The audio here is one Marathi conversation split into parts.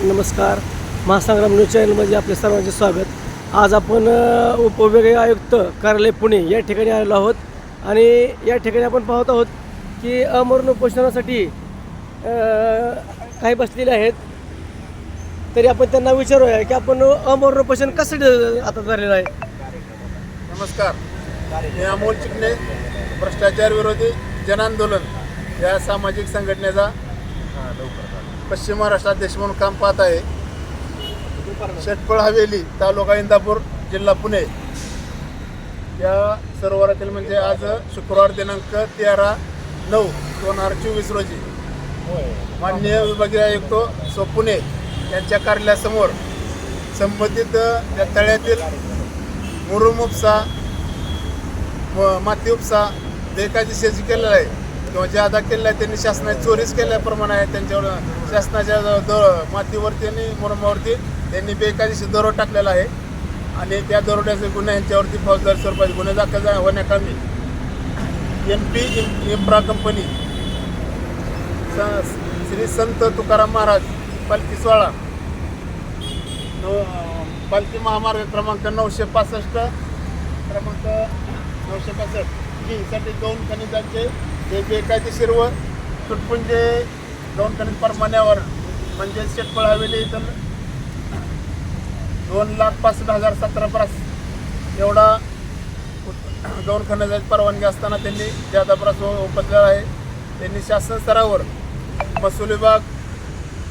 नमस्कार. महासंग्राम न्यूज चॅनलमध्ये आपले सर्वांचे स्वागत. आज आपण उपविभागीय आयुक्त कार्यालय पुणे या ठिकाणी आलेलो आहोत. आणि या ठिकाणी आपण पाहत आहोत की अमरण उपोषणासाठी काही बसलेले आहेत. तरी आपण त्यांना विचारूया की आपण अमरण उपोषण कसं आता झालेलं आहे? नमस्कार. मी अमोल चिकणे भ्रष्टाचार विरोधी जनांदोलन या सामाजिक संघटनेचा पश्चिम महाराष्ट्रात देश म्हणून काम पाहत आहे. शेटपळ हवेली तालुका इंदापूर जिल्हा पुणे. या सरोवरातील म्हणजे आज शुक्रवार दिनांक तेरा नऊ दोन हजार चोवीस रोजी. माननीय विभागीय आयुक्त सो पुणे यांच्या कार्यालयासमोर संबंधित त्या तळ्यातील मुरुम उपसा म- माती उपसा बेकायदेशीर शेती केलेला आहे. किंवा जे आता केलेला आहे त्यांनी शासनाने चोरीच केल्याप्रमाणे आहे त्यांच्यावर शासनाच्या द- मातीवरती आणि मुरमावरती त्यांनी बेकायदेशीर दरोड टाकलेला आहे. आणि त्या दरोड्याचे गुन्हे यांच्यावरती फौजदारी स्वरूपाचे गुन्हे दाखल झा- होण्याकामी एम पी इम्प्रा कंपनी स- श्री संत तुकाराम महाराज पालखी सोळा नऊ- पालखी महामार्ग क्रमांक नऊशे पासष्ट क्रमांक नऊशे पासष्ट. जी दोन खनिजांचे हे बेकायदेशीर व तुटपुंजे दोन खनिज परमान्यावर म्हणजे शेटपळ हवेली इथं दोन लाख पासष्ट हजार सतरा प्रास. एवढा दोन खनिजाची परवानगी असताना त्यांनी ज्यादा प्रास उपजला आहे त्यांनी शासन स्तरावर महसूल विभाग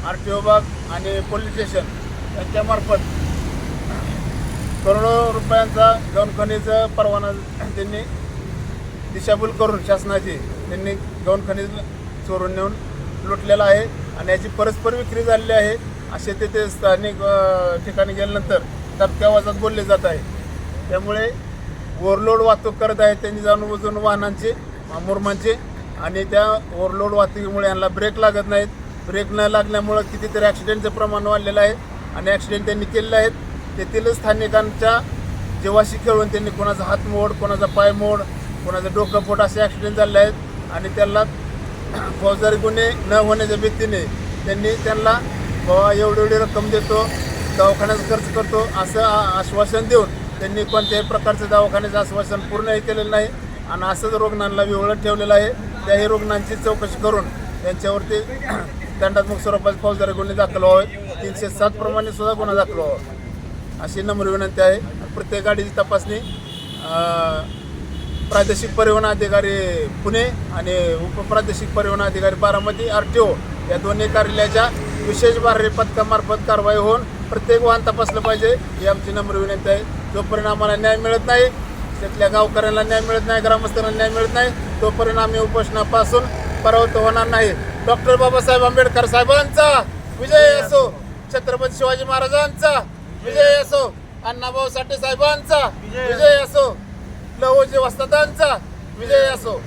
आर टी ओ विभाग आणि पोलीस स्टेशन यांच्यामार्फत करोडो रुपयांचा दोन खनिज परवाना त्यांनी दिशाभूल करून शासनाची त्यांनी गौण खनिज चोरून नेऊन लुटलेला आहे आणि याची परस्पर विक्री झालेली आहे. असे तेथे स्थानिक ठिकाणी गेल्यानंतर तबक्या आवाजात बोलले जात आहे. त्यामुळे ओव्हरलोड वाहतूक करत आहेत त्यांनी जाणून बुजून वाहनांचे मुरमांचे आणि त्या ओव्हरलोड वाहतुकीमुळे यांना ब्रेक लागत नाहीत. ब्रेक न लागल्यामुळं कितीतरी ॲक्सिडेंटचं प्रमाण वाढलेलं आहे आणि ॲक्सिडेंट त्यांनी केलेले आहेत. तेथील स्थानिकांच्या जीवाशी खेळून त्यांनी कोणाचा हात मोड कोणाचा पाय मोड कोणाचं डोकं पोट असे ॲक्सिडेंट झाले आहेत आणि त्यांना फौजदारी गुन्हे न होण्याच्या भीतीने त्यांनी त्यांना बाबा एवढी एवढी रक्कम देतो दवाखान्याचा खर्च करतो असं आश्वासन देऊन त्यांनी कोणत्याही प्रकारचं दवाखान्याचं आश्वासन पूर्णही केलेलं नाही. आणि असंच रुग्णांना विवळत ठेवलेलं आहे. त्याही रुग्णांची चौकशी करून त्यांच्यावरती दंडात्मक स्वरूपाचे फौजदारी गुन्हे दाखल व्हावे. तीनशे सात प्रमाणे सुद्धा गुन्हा दाखल व्हावा. अशी नम्र विनंती आहे. प्रत्येक गाडीची तपासणी प्रादेशिक परिवहन अधिकारी पुणे आणि उपप्रादेशिक परिवहन अधिकारी बारामती आर टी ओ या दोन्ही कार्यालयाच्या विशेष बारही पथकामार्फत कारवाई होऊन प्रत्येक वाहन तपासलं पाहिजे ही आमची नम्र विनंती आहे. जोपर्यंत आम्हाला न्याय मिळत नाही तिथल्या गावकऱ्यांना न्याय मिळत नाही ग्रामस्थांना न्याय मिळत नाही तोपर्यंत आम्ही उपोषणापासून परावृत्त होणार नाही. डॉक्टर बाबासाहेब आंबेडकर साहेबांचा विजय असो छत्रपती शिवाजी महाराजांचा विजय असो अण्णाभाऊ साठे साहेबांचा विजय असो. लवजी वस्तादांचा विजय असो.